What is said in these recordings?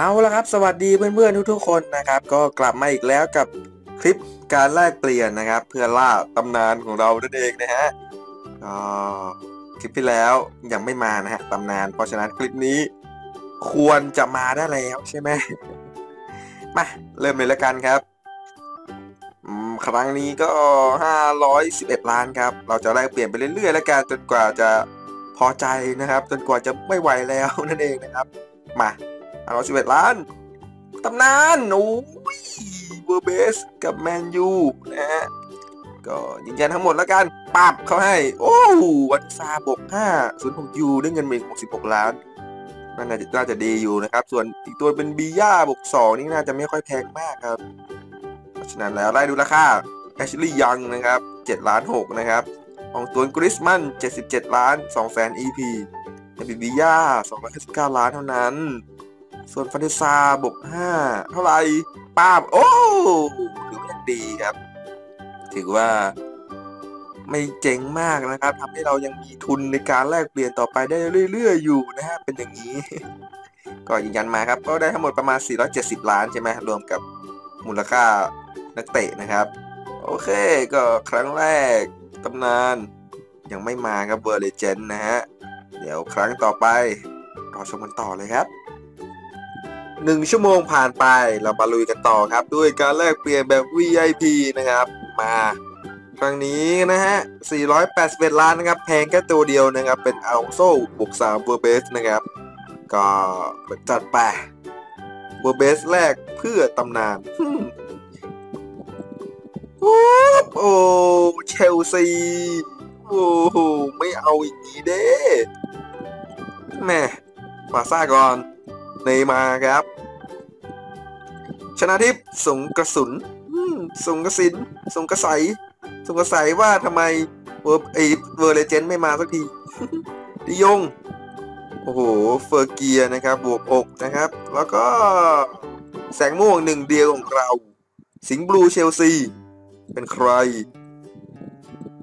เอาละครับ สวัสดีเพื่อนๆทุกๆคนนะครับ ก็กลับมาอีกแล้วกับคลิปการแลกเปลี่ยนนะครับ เพื่อล่าตำนานของเรานั่นเองนะฮะก็คลิปที่แล้วยังไม่มานะฮะตำนาน เพราะฉะนั้นคลิปนี้ควรจะมาได้แล้วใช่ไหมมาเริ่มเลยแล้วกันครับครั้งนี้ก็ 511 ล้านครับ เราจะแลกเปลี่ยนไปเรื่อยๆ แล้วกันจนกว่าจะพอใจนะครับ จนกว่าจะไม่ไหวแล้วนั่นเองนะครับ มา 511ล้านตำนานโอ้ยเวอร์เบสกับแมนยูนะฮะก็ยืนยันทั้งหมดแล้วกันปรับเขาให้ โอ้วัตซาบก5 0 6ยูได้เงินมาอีก66ล้านน่าจะน่าจะดีอยู่นะครับ ส่วนอีกตัวเป็นบีย่าบก2นี่น่าจะไม่ค่อยแพงมากครับเพราะฉะนั้นแล้วไล่ดูราคาแอชลีย์ยังนะครับ7ล้าน6นะครับของตัวกริสมัน77ล้าน2แสน EP แต่บิบิย่า259ล้านเท่านั้น ส่วนฟันเดซาบวก5เท่าไหร่ป้าบโอ้ถือว่ายังดีครับ ถือว่าไม่เจ๋งมากนะครับทำให้เรายังมีทุนในการแลกเปลี่ยนต่อไปได้เรื่อยๆ อยู่นะฮะเป็นอย่างนี้ ก็ยืนยันมาครับก็ได้ทั้งหมดประมาณ 470 ล้านใช่ไหมรวมกับมูลค่านักเตะนะครับ โอเคก็ครั้งแรกตำนานยังไม่มาครับเวอร์เลเจนนะฮะ เดี๋ยวครั้งต่อไปรอชมกันต่อเลยครับ หนึ่งชั่วโมงผ่านไปเรามาลุยกันต่อครับ ด้วยการแลกเปลี่ยนแบบ VIP นะครับ มาครั้งนี้นะฮะ 481 ล้านนะครับ แพงแค่ตัวเดียวนะครับ เป็นอัลโซ่บวก3เวอร์เบสนะครับ ก็จัดไปเวอร์เบสแรกเพื่อตำนานโอ้เชลซี โอ้ไม่เอาอีกนี้เด้แม่ปาซ่าก่อน เนมาครับ ชนะทิพย์สงกระสุนสงกระสินสงกระใสสงกระใสว่าทำไมเวอร์ไอเวอร์เลเจนไม่มาสักทีดิยง โอ้โห เฟอร์เกียนะครับ บวกอกนะครับ แล้วก็แสงม่วงหนึ่งเดียวของเรา สิงห์บลูเชลซี เป็นใคร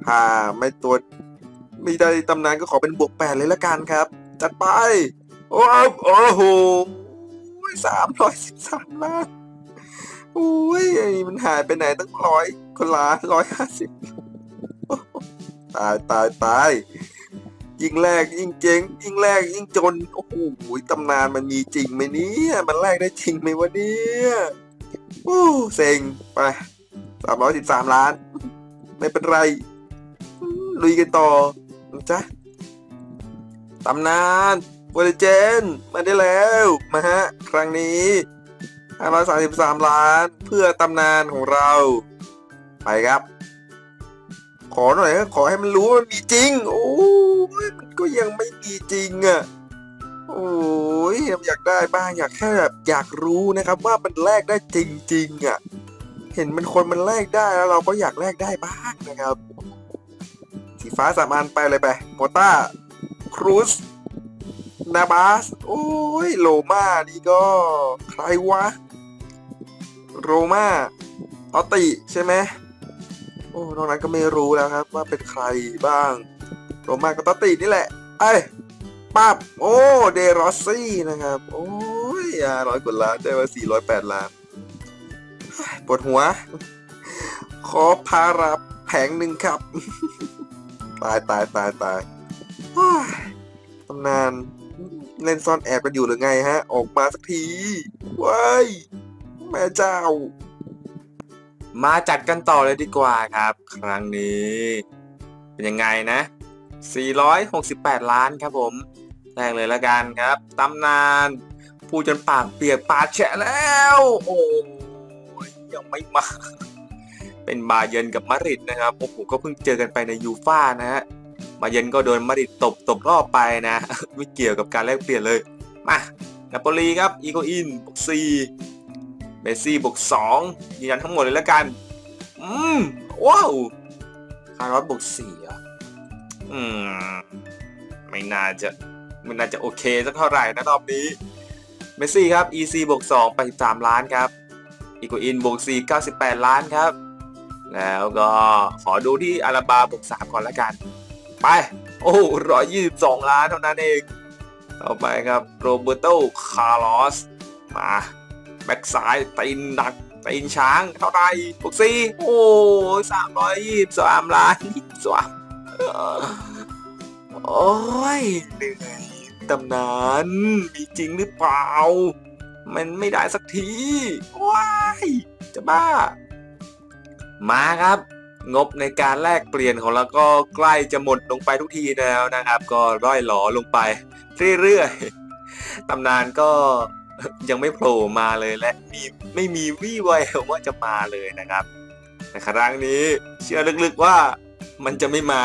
หาไม่ตัว ไม่ได้ตำนานก็ขอเป็นบวกแปดเลยละกันครับ จัดไป โอ้โอ้โหสามร้อยสิบสามล้านโอ้ยมันหายไปไหนตั้งร้อยคนล้านร้อยห้าสิบตายตายตายยิ่งแรกยิ่งเจ๊งยิ่งแรกยิ่งจนโอ้โหตำนานมันมีจริงไหมเนี่ยมันแรกได้จริงไหมวะเนี่ยโอ้เซ็งไปสามร้อยสิบสามล้าน ไม่เป็นไร ลุยกันต่อจ้ะตำนาน วอร์เจนมาได้แล้วมาฮะ ครั้งนี้533 ล้านเพื่อตำนานของเรา ไปครับ ขอหน่อยขอให้มันรู้ว่ามันมีจริง โอ้ยมันก็ยังไม่มีจริงอะโอ้ยอยากได้บ้างอยากแค่แบบอยากรู้นะครับ ว่ามันแลกได้จริงๆอะ เห็นมันคนมันแลกได้แล้วเราก็อยากแลกได้บ้างนะครับ สีฟ้าสามอันไปเลยไปโมต้าครูส นาบาส โอ้ยโลมานี่ก็ ใครวะ โรมาตอติ ใช่ไหมโอ้ นอกนั้นก็ไม่รู้แล้วครับ ว่าเป็นใครบ้าง โรมากับตอตินี่แหละ ไอ้ปับโอ้ เดรอซี่นะครับ โอ้ยร้อยกว่าล้านได้ว่าสี่ร้อยแปดล้าน ปวดหัว ขอพาราแผงหนึ่งครับ ตายตายตายตายตำนาน เล่นซ่อนแอบกันอยู่หรือไงฮะ ออกมาสักทีว้ายแม่เจ้า มาจัดกันต่อเลยดีกว่าครับ ครั้งนี้ เป็นยังไงนะ 468 ล้านครับผม แรกเลยละกันครับตำนานพูจนปากเปียกปากแฉะแล้ว โอ้ยยังไม่มา เป็นบาเยนกับมาริดนะครับโอ้โหก็เพิ่งเจอกันไปในยูฟ่านะฮะ มาเย็นก็โดนมาริดตบตกรอบไปนะ ไม่เกี่ยวกับการแลกเปลี่ยนเลย มานาโปลีครับอีโกอินบวกสี่เมซี่บวกสองยืนยันทั้งหมดเลยแล้วกัน อืมว้าวคาร์ลอสบวกสี่อะอืมไม่น่าจะไม่น่าจะโอเคสักเท่าไหร่นะรอบนี้ เมซี่ครับ EC บวก2ไป13 ล้านครับ อีโกอินบวก4 98 ล้านครับ แล้วก็ขอดูที่อาราบาบวก3ก่อนแล้วกัน ไป โอ้ร้อยยี่สิบสองล้านเท่านั้นเอง ต่อไปครับโรเบโตคาร์ลอส มา แบ็กซ้ายตีนดักตีนช้างเท่าไรบวกสี่ โอ้สามร้อยยี่สิบสามล้านยี่สิบสามโอ้ยเหนื่อยตำนานมีจริงหรือเปล่า มันไม่ได้สักที ว้าย จะบ้า มาครับ งบในการแลกเปลี่ยนของเราก็ใกล้จะหมดลงไปทุกทีแล้วนะครับ ก็ร่อยหลอลงไปเรื่อยๆตำนานก็ยังไม่โผล่มาเลยและมีไม่มีวี่แววว่าจะมาเลยนะครับในครั้งนี้เชื่อลึกๆว่ามันจะไม่มา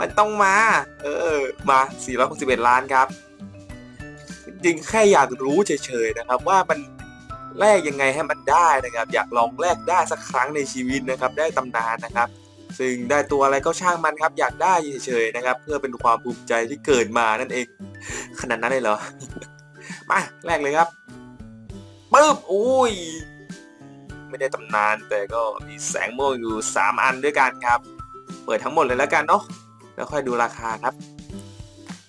มันต้องมา เออ มา 461 ล้านครับ จริงแค่อยากรู้เฉยๆนะครับ ว่ามัน แลกยังไงให้มันได้นะครับ อยากลองแลกได้สักครั้งในชีวิตนะครับ ได้ตำนานนะครับ ซึ่งได้ตัวอะไรก็ช่างมันครับ อยากได้เฉยๆนะครับ เพื่อเป็นความภูมิใจที่เกิดมานั่นเองขนาดนั้นเลยเหรอมาแรกเลยครับปึ๊บอุ้ยไม่ได้ตำนานแต่ก็มีแสงม่วงอยู่ 3 อันด้วยกันครับ เปิดทั้งหมดเลยแล้วกันเนาะแล้วค่อยดูราคาครับ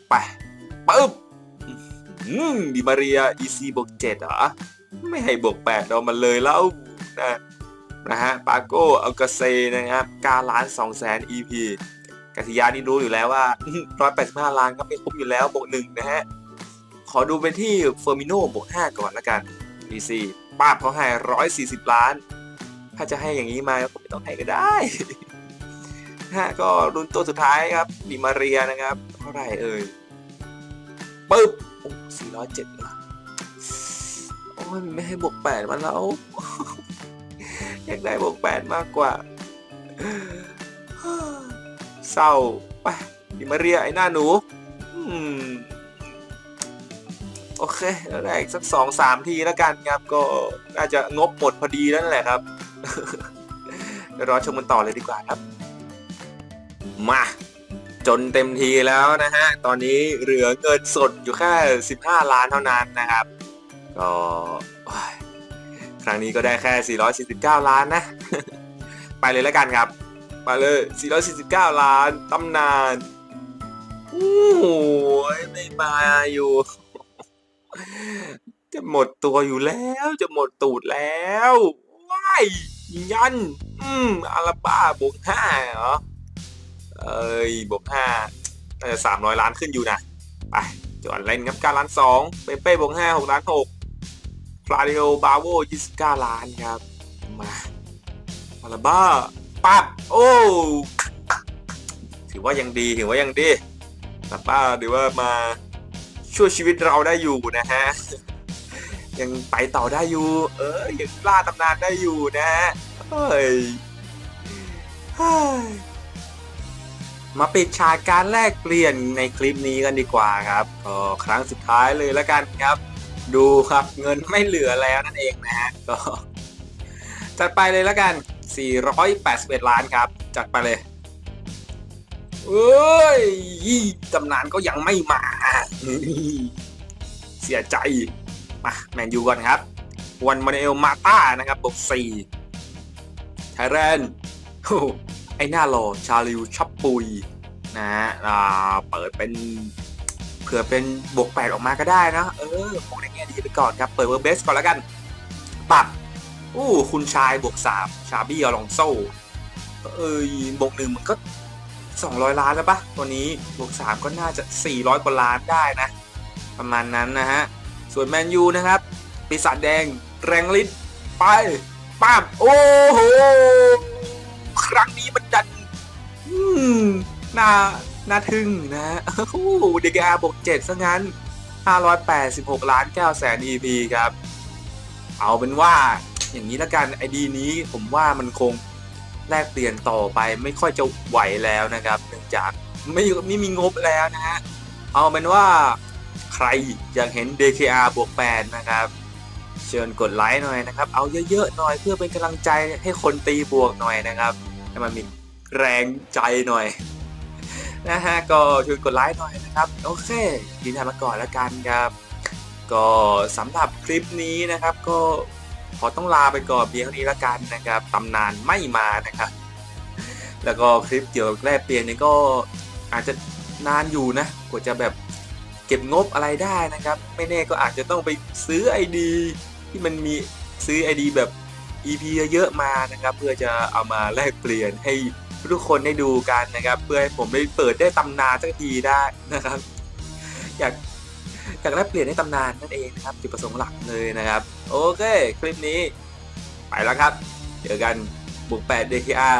ไปปึ๊บดิมาเรีย EC บวก7เหรอ ไม่ให้บวก8เรามาเลยแล้วนะนะฮะปาโก้อัลกาเซนะครับ9ล้าน2แสน EP กติยานี่รู้อยู่แล้วว่า185ล้านก็ไม่คุ้มอยู่แล้วบวกหนึ่งนะฮะ ขอดูไปที่เฟอร์มิโนบวก5ก่อนละกัน PC ป้าเขาให้140ล้าน ถ้าจะให้อย่างนี้มาก็ไม่ต้องให้ก็ได้ฮะก็รุ่นตัวสุดท้ายครับดิมาเรียนะครับเท่าไหร่เอ่ยปึ๊บสี่ร้อยเจ็ดละ โอ้ยไม่ให้บวกแปดมาแล้ว อยากได้บวกแปดมากกว่า เศร้าไปดิมาเรียไอ้หน้าหนูอโอเคแล้วได้อีกสักสองสามทีแล้วกันครับก็น่าจะงบหมดพอดีแล้วนั่นแหละครับเดี๋ยวรอชมกันต่อเลยดีกว่าครับ มา จนเต็มทีแล้วนะฮะ ตอนนี้เหลือเงินสดอยู่แค่ 15 ล้านเท่านั้นนะครับ ก็ครั้งนี้ก็ได้แค่ 449 ล้านนะ ไปเลยแล้วกันครับ ไปเลย 449 ล้านตำนานโอ้ยไม่มาอยู่ จะหมดตัวอยู่แล้ว จะหมดตูดแล้วว้ายยัน อืมอาราบ้าบวกห้าเหรอ เอ้ยบวกห้าน่าจะสามร้อยล้านขึ้นอยู่นะ ไปจอนเล่นครับการล้านสองเปเป้บวกห้าหกล้านหก ฟลาดิโอบาโวยี่สิบเก้าล้านครับ มาอาราบ้าปั๊บโอ้ถือว่ายังดีถือว่ายังดีแต่ป้าถือว่ามาช่วยชีวิตเราได้อยู่นะฮะ ยังไปต่อได้อยู่ เออยังล่าตำนานได้อยู่นะฮะเฮ้ยมาปิดฉากการแลกเปลี่ยนในคลิปนี้กันดีกว่าครับก็ครั้งสุดท้ายเลยแล้วกันครับ ดูครับเงินไม่เหลือแล้วนั่นเองนะฮะก็จัดไปเลยแล้วกัน 481 ล้านครับ จัดไปเลยเอ้ยตำนานก็ยังไม่มา เสียใจมาแมนยูก่อนครับ วันมาเนลมาต้านะครับบวกสี่ไทแรนไอ้หน้าหล่อชาลิวชับปุยนะฮะเปิดเป็น เผื่อเป็นบวกแปดออกมาก็ได้นะเออมองในแง่ดีไปก่อนครับ เปิดเวอร์เบสก่อนแล้วกันปับอู้คุณชายบวกสามชาบี้อลองโซ่เอ้ยบวกหนึ่งมันก็ 200 ล้านแล้วปะตัวนี้บวก 3 ก็น่าจะ 400 กว่าล้านได้นะ ประมาณนั้นนะฮะ ส่วนแมนยูนะครับ ปีศาจแดงแรงลิ์ไปป้ามโอ้โห ครั้งนี้มันดันน่า น่าทึ่งนะโอ้เดกอาบวก7ซะงั้น 586 ล้าน9แสน EP ครับ เอาเป็นว่าอย่างนี้ละกันไอดีนี้ผมว่ามันคงแลกเปลี่ยนต่อไปไม่ค่อยจะไหวแล้วนะครับเนื่องจากไม่ไม่มีงบแล้วนะฮะเอาเป็นว่าใครอยากเห็น DKR บวก8นะครับ เชิญกดไลค์หน่อยนะครับ เอาเยอะๆหน่อยเพื่อเป็นกำลังใจให้คนตีบวกหน่อยนะครับ ให้มันมีแรงใจหน่อย นะฮะก็ช่วยกดไลค์หน่อยนะครับโอเคยินดีมาก่อนแล้วกันครับก็สำหรับคลิปนี้นะครับ ก็ขอต้องลาไปก่อนเพียงเท่านี้ละกันนะครับตำนานไม่มานะครับ แล้วก็คลิปเกี่ยวกับแลกเปลี่ยนนี่ก็อาจจะนานอยู่นะกว่าจะแบบเก็บงบอะไรได้นะครับ ไม่แน่ก็อาจจะต้องไปซื้อ ID ที่มันมีซื้อ ID แบบ EP เยอะๆมานะครับ เพื่อจะเอามาแลกเปลี่ยนให้ ทุกคนได้ดูกันนะครับ เพื่อให้ผมได้เปิดได้ตำนานสักทีได้นะครับ อยากอยากแลกเปลี่ยนให้ตำนานนั่นเองนะครับจุดประสงค์หลักเลยนะครับ โอเค คลิปนี้ ไปแล้วครับ เจอกันบุก8 DTR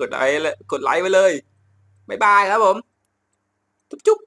กดไลค์กดไลค์ไปเลย บ๊ายบายครับผม จุ๊บ